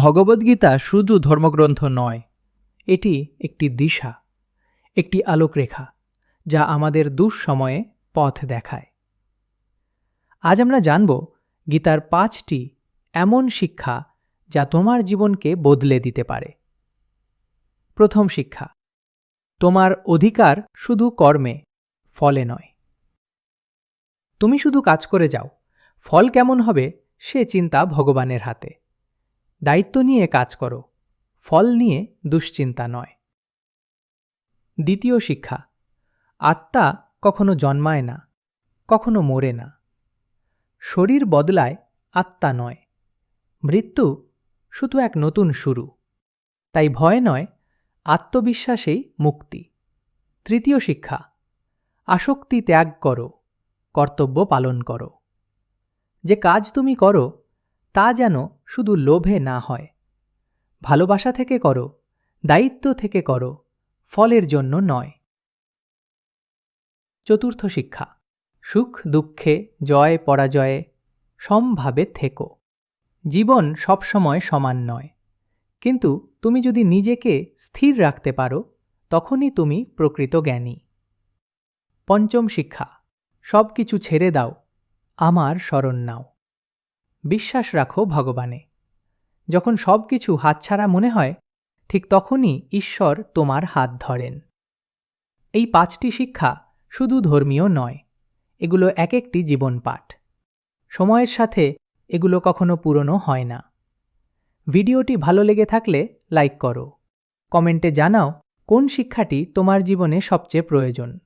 ভগবদ্গীতা শুধু ধর্মগ্রন্থ নয়, এটি একটি দিশা, একটি আলোকরেখা, যা আমাদের দুঃসময়ে পথ দেখায়। আজ আমরা জানব গীতার পাঁচটি এমন শিক্ষা যা তোমার জীবনকে বদলে দিতে পারে। প্রথম শিক্ষা, তোমার অধিকার শুধু কর্মে, ফলে নয়। তুমি শুধু কাজ করে যাও, ফল কেমন হবে সে চিন্তা ভগবানের হাতে। দায়িত্ব নিয়ে কাজ করো, ফল নিয়ে দুশ্চিন্তা নয়। দ্বিতীয় শিক্ষা, আত্মা কখনো জন্মায় না, কখনো মরে না। শরীর বদলায় আত্মা নয়, মৃত্যু শুধু এক নতুন শুরু। তাই ভয় নয়, আত্মবিশ্বাসেই মুক্তি। তৃতীয় শিক্ষা, আসক্তি ত্যাগ করো, কর্তব্য পালন করো। যে কাজ তুমি করো, তা যেন শুধু লোভে না হয়। ভালোবাসা থেকে করো, দায়িত্ব থেকে করো, ফলের জন্য নয়। চতুর্থ শিক্ষা, সুখ, দুঃখে, জয়, পরাজয়ে, সমভাবে থেকো। জীবন সবসময় সমান নয়। কিন্তু তুমি যদি নিজেকে স্থির রাখতে পারো, তখনই তুমি প্রকৃত জ্ঞানী। পঞ্চম শিক্ষা সব কিছু ছেড়ে দাও, আমার শরণ নাও। বিশ্বাস রাখো ভগবানে। যখন সব কিছু হাতছাড়া মনে হয়, ঠিক তখনই ঈশ্বর তোমার হাত ধরেন। এই পাঁচটি শিক্ষা শুধু ধর্মীয় নয়, এগুলো এক একটি জীবন পাঠ সময়ের সাথে এগুলো কখনো পুরনো হয় না। ভিডিওটি ভালো লেগে থাকলে লাইক করো। কমেন্টে জানাও কোন শিক্ষাটি তোমার জীবনে সবচেয়ে প্রয়োজন।